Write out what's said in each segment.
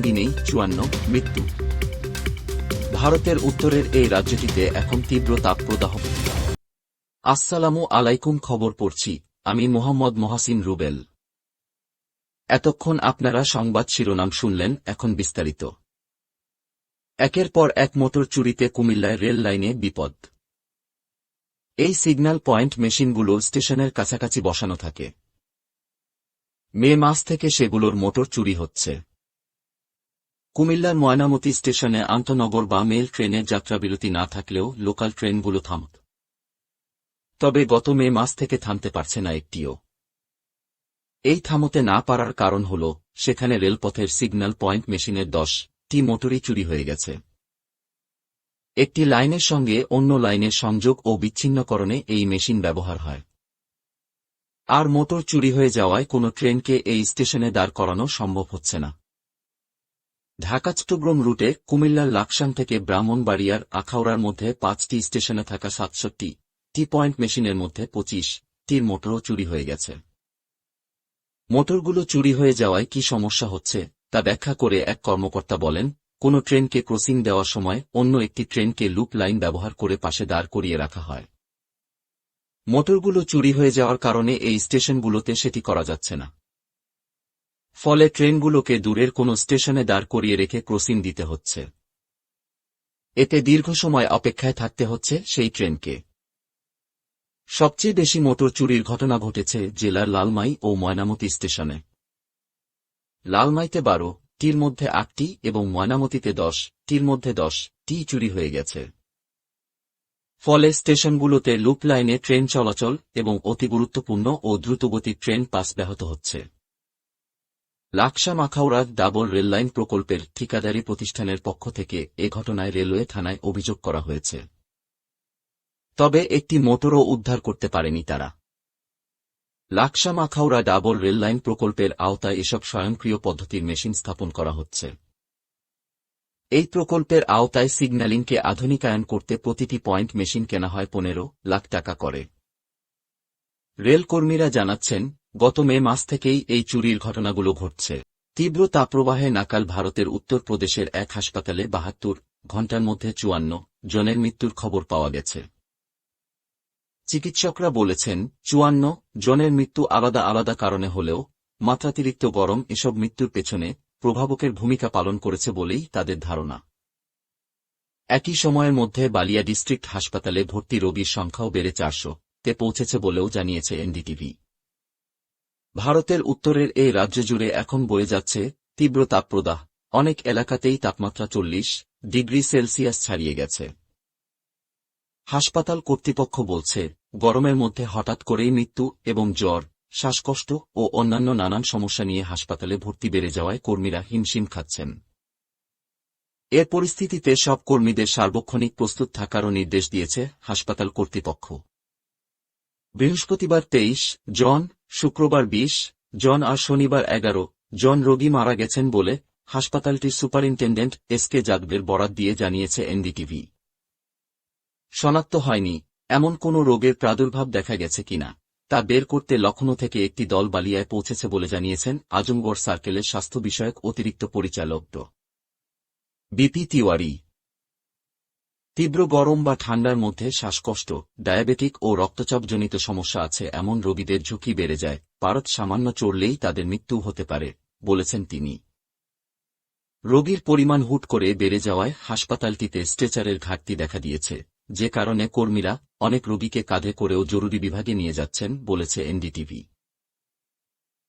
দিনেই চুয়ান্ন, মৃত্যু। ভারতের উত্তরের এই রাজ্যটিতে এখন তীব্র তাপপ্রদাহ আসসালামু আলাইকুম, খবর পড়ছি। আমি মোহাম্মদ মহাসিন রুবেল। এতক্ষণ আপনারা সংবাদ শিরোনাম শুনলেন, এখন বিস্তারিত। একের পর এক মোটর চুরিতে কুমিল্লায় রেল লাইনে বিপদ। এই সিগন্যাল পয়েন্ট মেশিনগুলো স্টেশনের কাছাকাছি বসানো থাকে। মে মাস থেকে সেগুলোর মোটর চুরি হচ্ছে। কুমিল্লার ময়নামতি স্টেশনে আন্তনগর বা মেল ট্রেনের যাত্রাবিরতি না থাকলেও লোকাল ট্রেনগুলো থামত। তবে গত মে মাস থেকে থামতে পারছে না একটিও। এই থামতে না পারার কারণ হল, সেখানে রেলপথের সিগন্যাল পয়েন্ট মেশিনের দশ টি মোটরই চুরি হয়ে গেছে। একটি লাইনের সঙ্গে অন্য লাইনের সংযোগ ও বিচ্ছিন্নকরণে এই মেশিন ব্যবহার হয়। আর মোটর চুরি হয়ে যাওয়ায় কোনো ট্রেনকে এই স্টেশনে দাঁড় করানো সম্ভব হচ্ছে না। ঢাকা চট্টগ্রাম রুটে কুমিল্লার লাকসাম থেকে ব্রাহ্মণবাড়িয়ার আখাউড়ার মধ্যে পাঁচটি স্টেশনে থাকা সাতষট্টি টি পয়েন্ট মেশিনের মধ্যে পঁচিশ টির মোটরও চুরি হয়ে গেছে। মোটরগুলো চুরি হয়ে যাওয়ায় কি সমস্যা হচ্ছে তা ব্যাখ্যা করে এক কর্মকর্তা বলেন, কোন ট্রেনকে ক্রসিং দেওয়ার সময় অন্য একটি ট্রেনকে লুপ লাইন ব্যবহার করে পাশে দাঁড় করিয়ে রাখা হয়। মোটরগুলো চুরি হয়ে যাওয়ার কারণে এই স্টেশনগুলোতে সেটি করা যাচ্ছে না। ফলে ট্রেনগুলোকে দূরের কোনো স্টেশনে দাঁড় করিয়ে রেখে ক্রসিং দিতে হচ্ছে। এতে দীর্ঘ সময় অপেক্ষায় থাকতে হচ্ছে সেই ট্রেনকে। সবচেয়ে বেশি মোটর চুরির ঘটনা ঘটেছে জেলার লালমাই ও ময়নামতি স্টেশনে। লালমাইতে বারো, টির মধ্যে আটটি এবং ময়নামতিতে দশ, টির মধ্যে দশ, টি চুরি হয়ে গেছে। ফলে স্টেশনগুলোতে লুপ লাইনে ট্রেন চলাচল এবং অতি গুরুত্বপূর্ণ ও দ্রুতগতির ট্রেন পাস ব্যাহত হচ্ছে। লাকসা মাখাউড়া ডাবল রেললাইন প্রকল্পের ঠিকাদারি প্রতিষ্ঠানের পক্ষ থেকে এ ঘটনায় রেলওয়ে থানায় অভিযোগ করা হয়েছে। তবে একটি মোটরও উদ্ধার করতে পারেনি তারা। লাকসা মাখাউড়া ডাবল রেললাইন প্রকল্পের আওতায় এসব স্বয়ংক্রিয় পদ্ধতির মেশিন স্থাপন করা হচ্ছে। এই প্রকল্পের আওতায় সিগন্যালিংকে আধুনিকায়ন করতে প্রতিটি পয়েন্ট মেশিন কেনা হয় পনেরো লাখ টাকা করে। রেলকর্মীরা জানাচ্ছেন গত মে মাস থেকেই এই চুরির ঘটনাগুলো ঘটছে। তীব্র তাপপ্রবাহে নাকাল ভারতের উত্তরপ্রদেশের এক হাসপাতালে বাহাত্তর ঘণ্টার মধ্যে চুয়ান্ন জনের মৃত্যুর খবর পাওয়া গেছে। চিকিৎসকরা বলেছেন, চুয়ান্ন জনের মৃত্যু আলাদা আলাদা কারণে হলেও মাত্রাতিরিক্ত গরম এসব মৃত্যুর পেছনে প্রভাবকের ভূমিকা পালন করেছে বলেই তাদের ধারণা। একই সময়ের মধ্যে বালিয়া ডিস্ট্রিক্ট হাসপাতালে ভর্তি রোগীর সংখ্যাও বেড়ে চারশো তে পৌঁছেছে বলেও জানিয়েছে এনডিটিভি। ভারতের উত্তরের এই রাজ্য জুড়ে এখন বয়ে যাচ্ছে তীব্র তাপপ্রদাহ অনেক এলাকাতেই তাপমাত্রা চল্লিশ ডিগ্রি সেলসিয়াস ছাড়িয়ে গেছে। হাসপাতাল কর্তৃপক্ষ বলছে, গরমের মধ্যে হঠাৎ করেই মৃত্যু এবং জ্বর, শ্বাসকষ্ট ও অন্যান্য নানান সমস্যা নিয়ে হাসপাতালে ভর্তি বেড়ে যাওয়ায় কর্মীরা হিমশিম খাচ্ছেন। এর পরিস্থিতিতে সব কর্মীদের সার্বক্ষণিক প্রস্তুত থাকারও নির্দেশ দিয়েছে হাসপাতাল কর্তৃপক্ষ। বৃহস্পতিবার তেইশ জন শুক্রবার বিশ, জন আর শনিবার এগারো, জন রোগী মারা গেছেন বলে হাসপাতালটির সুপারিনটেন্ডেন্ট এস কে যাদবের বরাত দিয়ে জানিয়েছে এনডিটিভি। শনাক্ত হয়নি, এমন কোনো রোগের প্রাদুর্ভাব দেখা গেছে কিনা তা বের করতে লখনৌ থেকে একটি দল বালিয়ায় পৌঁছেছে বলে জানিয়েছেন আজমগড় সার্কেলের স্বাস্থ্য বিষয়ক অতিরিক্ত পরিচালক বিপি তিওয়ারি। তীব্র গরম বা ঠান্ডার মধ্যে শ্বাসকষ্ট, ডায়াবেটিক ও রক্তচাপজনিত সমস্যা আছে এমন রোগীদের ঝুঁকি বেড়ে যায়। পারত সামান্য চড়লেই তাদের মৃত্যু হতে পারে, বলেছেন তিনি। রোগীর পরিমাণ হুট করে বেড়ে যাওয়ায় হাসপাতালটিতে স্ট্রেচারের ঘাটতি দেখা দিয়েছে। যে কারণে কর্মীরা অনেক রোগীকে কাঁধে করেও জরুরি বিভাগে নিয়ে যাচ্ছেন, বলেছে এনডিটিভি।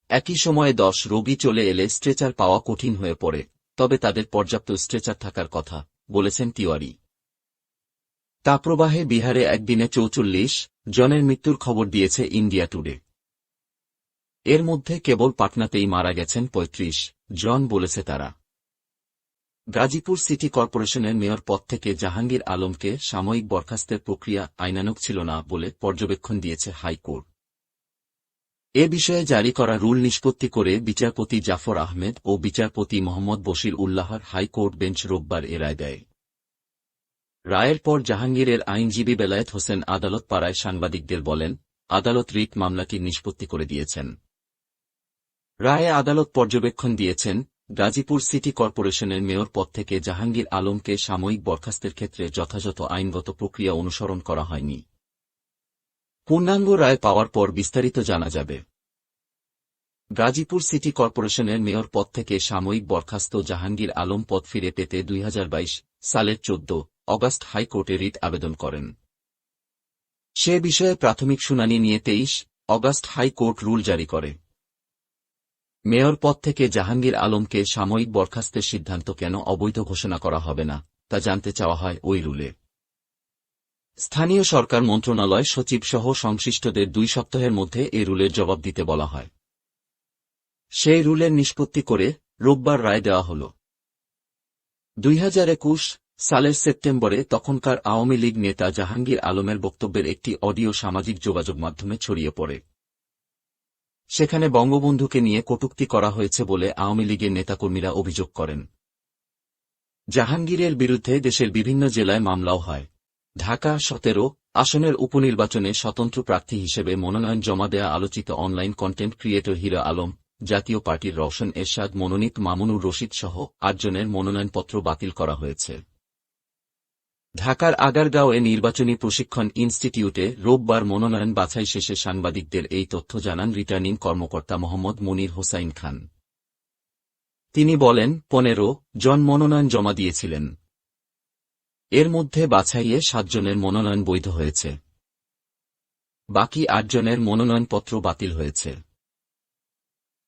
একই সময়ে দশ রোগী চলে এলে স্ট্রেচার পাওয়া কঠিন হয়ে পড়ে, তবে তাদের পর্যাপ্ত স্ট্রেচার থাকার কথা, বলেছেন তিওয়ারি। তাপপ্রবাহে বিহারে একদিনে চৌচল্লিশ জনের মৃত্যুর খবর দিয়েছে ইন্ডিয়া টুডে। এর মধ্যে কেবল পাটনাতেই মারা গেছেন ৩৫ জন বলেছে তারা। গাজীপুর সিটি কর্পোরেশনের মেয়র পদ থেকে জাহাঙ্গীর আলমকে সাময়িক বরখাস্তের প্রক্রিয়া আইনানুক ছিল না বলে পর্যবেক্ষণ দিয়েছে হাইকোর্ট। এ বিষয়ে জারি করা রুল নিষ্পত্তি করে বিচারপতি জাফর আহমেদ ও বিচারপতি মোহাম্মদ বশির উল্লাহর হাইকোর্ট বেঞ্চ রোববার এ রায় দেয়। রায়ের পর জাহাঙ্গীরের আইনজীবী বেলায়েত হোসেন আদালত পাড়ায় সাংবাদিকদের বলেন, আদালত রিট মামলাটি নিষ্পত্তি করে দিয়েছেন। রায়ে আদালত পর্যবেক্ষণ দিয়েছেন, গাজীপুর সিটি কর্পোরেশনের মেয়র পদ থেকে জাহাঙ্গীর আলমকে সাময়িক বরখাস্তের ক্ষেত্রে যথাযথ আইনগত প্রক্রিয়া অনুসরণ করা হয়নি। পূর্ণাঙ্গ রায় পাওয়ার পর বিস্তারিত জানা যাবে। গাজীপুর সিটি কর্পোরেশনের মেয়র পদ থেকে সাময়িক বরখাস্ত জাহাঙ্গীর আলম পদ ফিরে পেতে দুই হাজার বাইশ সালের চোদ্দ অগাস্ট হাইকোর্টে রিট আবেদন করেন। সে বিষয়ে প্রাথমিক শুনানি নিয়ে তেইশ অগাস্ট হাইকোর্ট রুল জারি করে। মেয়র পদ থেকে জাহাঙ্গীর আলমকে সাময়িক বরখাস্তের সিদ্ধান্ত কেন অবৈধ ঘোষণা করা হবে না, তা জানতে চাওয়া হয় ওই রুলে। স্থানীয় সরকার মন্ত্রণালয়, সচিব সহ সংশ্লিষ্টদের দুই সপ্তাহের মধ্যে এ রুলের জবাব দিতে বলা হয়। সেই রুলের নিষ্পত্তি করে রোববার রায় দেওয়া হল। দুই হাজার একুশ সালের সেপ্টেম্বরে তখনকার আওয়ামী লীগ নেতা জাহাঙ্গীর আলমের বক্তব্যের একটি অডিও সামাজিক যোগাযোগ মাধ্যমে ছড়িয়ে পড়ে। সেখানে বঙ্গবন্ধুকে নিয়ে কটুক্তি করা হয়েছে বলে আওয়ামী লীগের নেতাকর্মীরা অভিযোগ করেন। জাহাঙ্গীরের বিরুদ্ধে দেশের বিভিন্ন জেলায় মামলাও হয়। ঢাকা সতেরো আসনের উপনির্বাচনে স্বতন্ত্র প্রার্থী হিসেবে মনোনয়ন জমা দেয়া আলোচিত online content creator Hira Alam, জাতীয় পার্টির রওশন এরশাদ, মনোনীত মামুনুর রশিদ সহ আটজনের মনোনয়নপত্র বাতিল করা হয়েছে। ঢাকার আগারগাঁওয়ে নির্বাচনী প্রশিক্ষণ ইনস্টিটিউটে রোববার মনোনয়ন বাছাই শেষে সাংবাদিকদের এই তথ্য জানান রিটার্নিং কর্মকর্তা মোহাম্মদ মনির হোসাইন খান। তিনি বলেন, পনেরো জন মনোনয়ন জমা দিয়েছিলেন। এর মধ্যে বাছাইয়ে সাতজনের মনোনয়ন বৈধ হয়েছে। বাকি আটজনের মনোনয়নপত্র বাতিল হয়েছে।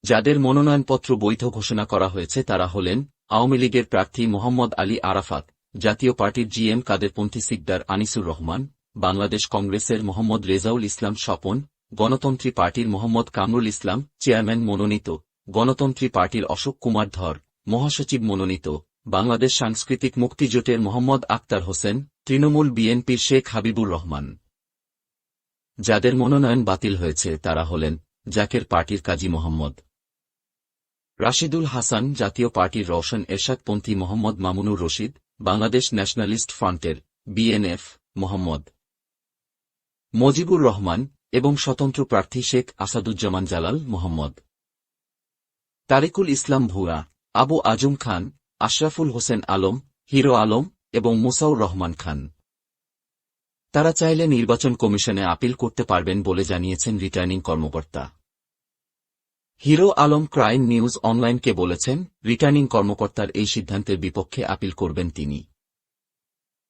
যাদের মনোনয়নপত্র বৈধ ঘোষণা করা হয়েছে তারা হলেন আওয়ামী লীগের প্রার্থী মোহাম্মদ আলী আরাফাত জাতীয় পার্টির জিএম কাদেরপন্থী সিকদার আনিসুর রহমান, বাংলাদেশ কংগ্রেসের মোহাম্মদ রেজাউল ইসলাম স্বপন, গণতন্ত্রী পার্টির মোহাম্মদ কামরুল ইসলাম, চেয়ারম্যান মনোনীত, গণতন্ত্রী পার্টির অশোক কুমার ধর, মহাসচিব মনোনীত, বাংলাদেশ সাংস্কৃতিক মুক্তিজোটের মোহাম্মদ আক্তার হোসেন, তৃণমূল বিএনপির শেখ হাবিবুর রহমান। যাদের মনোনয়ন বাতিল হয়েছে তারা হলেন জাকের পার্টির কাজী মোহাম্মদ। রাশিদুল হাসান জাতীয় পার্টির রওশন এরশাদপন্থী মোহাম্মদ মামুনুর রশিদ বাংলাদেশ ন্যাশনালিস্ট ফ্রন্টের বিএনএফ, মোহাম্মদ মজিবুর রহমান এবং স্বতন্ত্র প্রার্থী শেখ আসাদুজ্জামান জালাল মোহাম্মদ। তারিকুল ইসলাম ভুয়া আবু আজম খান, আশরাফুল হোসেন আলম, হিরো আলম এবং মুসাউর রহমান খান। তারা চাইলে নির্বাচন কমিশনে আপিল করতে পারবেন বলে জানিয়েছেন রিটার্নিং কর্মকর্তা। হিরো আলম ক্রাইম নিউজ অনলাইনকে বলেছেন, রিটার্নিং কর্মকর্তার এই সিদ্ধান্তের বিপক্ষে আপিল করবেন তিনি।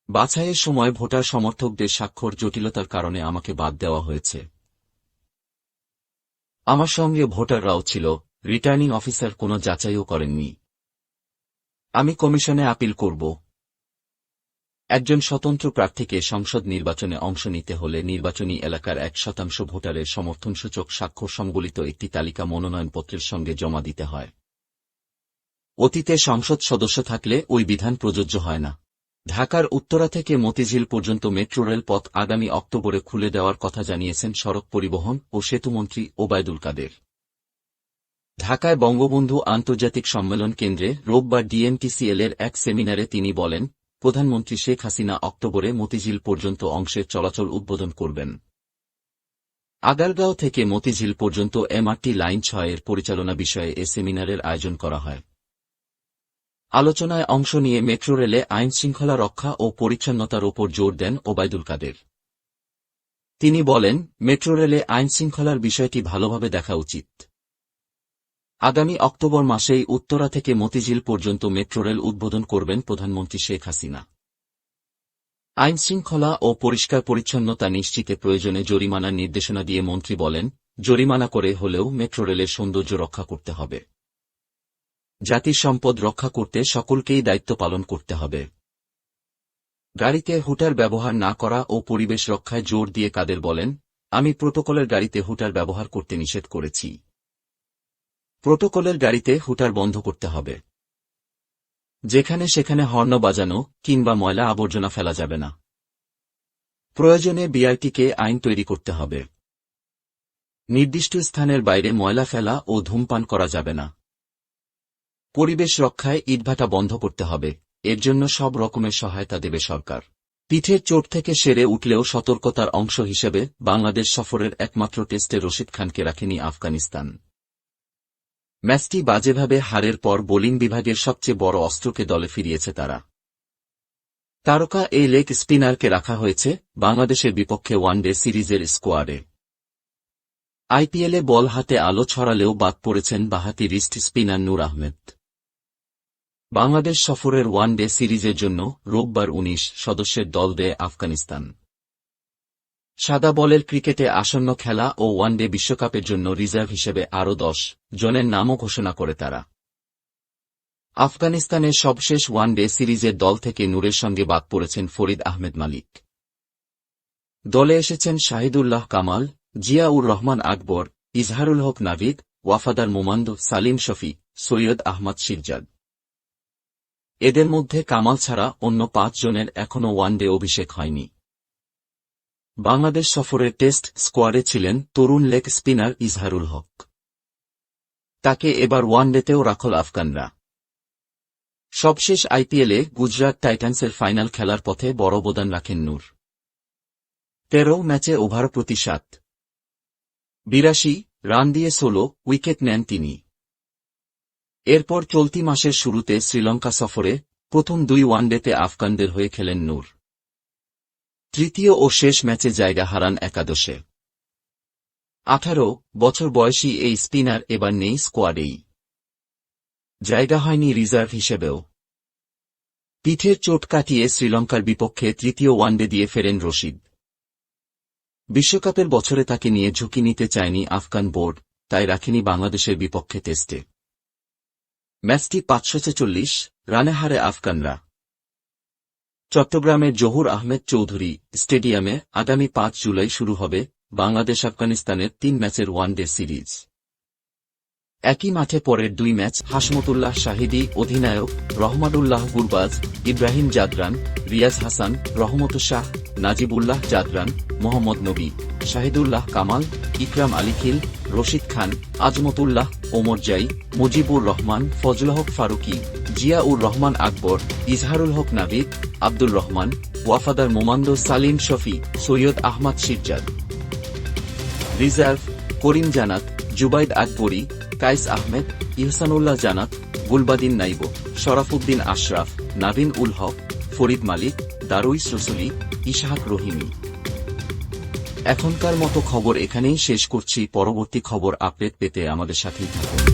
বাছাইয়ের সময় ভোটার সমর্থকদের স্বাক্ষর জটিলতার কারণে আমাকে বাদ দেওয়া হয়েছে। আমার সঙ্গে ভোটাররাও ছিল, রিটার্নিং অফিসার কোনো যাচাইও করেননি। আমি কমিশনে আপিল করব। একজন স্বতন্ত্র প্রার্থীকে সংসদ নির্বাচনে অংশ নিতে হলে নির্বাচনী এলাকার এক শতাংশ ভোটারের সমর্থনসূচক স্বাক্ষর সংবলিত একটি তালিকা মনোনয়নপত্রের সঙ্গে জমা দিতে হয়। অতীতে সংসদ সদস্য থাকলে ওই বিধান প্রযোজ্য হয় না। ঢাকার উত্তরা থেকে মতিঝিল পর্যন্ত মেট্রো রেল পথ আগামী অক্টোবরে খুলে দেওয়ার কথা জানিয়েছেন সড়ক পরিবহন ও সেতুমন্ত্রী ওবায়দুল কাদের। ঢাকায় বঙ্গবন্ধু আন্তর্জাতিক সম্মেলন কেন্দ্রে রোববার ডিএনটিসিএল এর এক সেমিনারে তিনি বলেন প্রধানমন্ত্রী শেখ হাসিনা অক্টোবরে মতিঝিল পর্যন্ত অংশের চলাচল উদ্বোধন করবেন। আগারগাঁও থেকে মতিঝিল পর্যন্ত এমআরটি লাইন ছয়ের পরিচালনা বিষয়ে এ সেমিনারের আয়োজন করা হয়। আলোচনায় অংশ নিয়ে মেট্রো রেলে আইন শৃঙ্খলা রক্ষা ও পরিচ্ছন্নতার ওপর জোর দেন ওবায়দুল কাদের। তিনি বলেন, মেট্রো রেলে আইন শৃঙ্খলার বিষয়টি ভালোভাবে দেখা উচিত। আগামী অক্টোবর মাসেই উত্তরা থেকে মতিঝিল পর্যন্ত মেট্রো রেল উদ্বোধন করবেন প্রধানমন্ত্রী শেখ হাসিনা। আইন শৃঙ্খলা ও পরিষ্কার পরিচ্ছন্নতা নিশ্চিতে প্রয়োজনে জরিমানার নির্দেশনা দিয়ে মন্ত্রী বলেন, জরিমানা করে হলেও মেট্রো রেলের সৌন্দর্য রক্ষা করতে হবে। জাতির সম্পদ রক্ষা করতে সকলকেই দায়িত্ব পালন করতে হবে। গাড়িতে হুটার ব্যবহার না করা ও পরিবেশ রক্ষায় জোর দিয়ে কাদের বলেন, আমি প্রোটোকলের গাড়িতে হুটার ব্যবহার করতে নিষেধ করেছি। প্রোটোকলের গাড়িতে হুটার বন্ধ করতে হবে। যেখানে সেখানে হর্ন বাজানো কিংবা ময়লা আবর্জনা ফেলা যাবে না। প্রয়োজনে বিআইটিকে আইন তৈরি করতে হবে। নির্দিষ্ট স্থানের বাইরে ময়লা ফেলা ও ধূমপান করা যাবে না। পরিবেশ রক্ষায় ইটভাটা বন্ধ করতে হবে। এর জন্য সব রকমের সহায়তা দেবে সরকার। পিঠের চোট থেকে সেরে উঠলেও সতর্কতার অংশ হিসেবে বাংলাদেশ সফরের একমাত্র টেস্টে রশিদ খানকে রাখেনি আফগানিস্তান। ম্যাচটি বাজেভাবে হারের পর বোলিং বিভাগের সবচেয়ে বড় অস্ত্রকে দলে ফিরিয়েছে তারা। তারকা এই লেগ স্পিনারকে রাখা হয়েছে বাংলাদেশের বিপক্ষে ওয়ানডে সিরিজের স্কোয়াডে। আইপিএলে বল হাতে আলো ছড়ালেও বাদ পড়েছেন বাহাতি রিস্ট স্পিনার নূর আহমেদ। বাংলাদেশ সফরের ওয়ানডে সিরিজের জন্য রোববার উনিশ সদস্যের দল দেয় আফগানিস্তান। সাদা বলের ক্রিকেটে আসন্ন খেলা ও ওয়ানডে বিশ্বকাপের জন্য রিজার্ভ হিসেবে আরও দশ জনের নামও ঘোষণা করে তারা। আফগানিস্তানের সবশেষ ওয়ানডে সিরিজের দল থেকে নূরের সঙ্গে বাদ পড়েছেন ফরিদ আহমেদ মালিক। দলে এসেছেন শাহিদুল্লাহ কামাল, জিয়াউর রহমান আকবর, ইজহারুল হক নাভিদ ওয়াফাদার মোমান্দ, সালিম শফি, সৈয়দ আহমদ শিরজাদ। এদের মধ্যে কামাল ছাড়া অন্য পাঁচ জনের এখনও ওয়ানডে অভিষেক হয়নি। বাংলাদেশ সফরের টেস্ট স্কোয়াডে ছিলেন তরুণ লেগ স্পিনার ইজহারুল হক। তাকে এবার ওয়ানডেতেও রাখল আফগানরা। সবশেষ আইপিএলে গুজরাট টাইটান্সের ফাইনাল খেলার পথে বড় অবদান রাখেন নূর। তেরো ম্যাচে ওভার প্রতি সাত বিরাশি রান দিয়ে ষোলো উইকেট নেন তিনি। এরপর চলতি মাসের শুরুতে শ্রীলঙ্কা সফরে প্রথম দুই ওয়ানডেতে আফগানদের হয়ে খেলেন নূর। তৃতীয় ও শেষ ম্যাচে জায়গা হারান একাদশে। আঠারো বছর বয়সী এই স্পিনার এবার নেই স্কোয়াডেই। জায়গা হয়নি রিজার্ভ হিসেবেও। পিঠের চোট কাটিয়ে শ্রীলঙ্কার বিপক্ষে তৃতীয় ওয়ানডে দিয়ে ফেরেন রশিদ। বিশ্বকাপের বছরে তাকে নিয়ে ঝুঁকি নিতে চায়নি আফগান বোর্ড, তাই রাখেনি বাংলাদেশের বিপক্ষে টেস্টে। ম্যাচটি পাঁচশো ছেচল্লিশ, রানে হারে আফগানরা। চট্টগ্রামের জহুর আহমেদ চৌধুরী স্টেডিয়ামে আগামী পাঁচ জুলাই শুরু হবে বাংলাদেশ আফগানিস্তানের তিন ম্যাচের ওয়ান ডে সিরিজ। একই মাঠে পরের দুই ম্যাচ হাসমতুল্লাহ শাহিদি, অধিনায়ক রহমানুল্লাহ গুরবাজ, ইব্রাহিম জাদরান রিয়াজ হাসান রহমত শাহ নাজিবুল্লাহ জাদরান মোহাম্মদ নবী, শাহিদুল্লাহ কামাল, ইকরাম আলী খিল, রশিদ খান, আজমতুল্লাহ, ওমর জাই, মুজিবুর রহমান, ফজল হক ফারুকি, জিয়াউর রহমান আকবর, ইজহারুল হক নাবিদ আব্দুল রহমান, ওয়াফাদার মোমান্দ সালিম শফি, সৈয়দ আহমদ শিরজাদ। রিজার্ভ, করিম জানাত, জুবাইদ আকবরী কাইস আহমেদ, ইহসানুল্লাহ জানাত, গুলবাদিন নাইব, শরাফুদ্দিন আশরাফ, নাবিন উল হক, ফরিদ মালিক দারুইস রসুলি ইশাহাক রহিমি এখনকার মতো খবর এখানেই শেষ করছি। পরবর্তী খবর আপডেট পেতে আমাদের সাথেই থাকুন।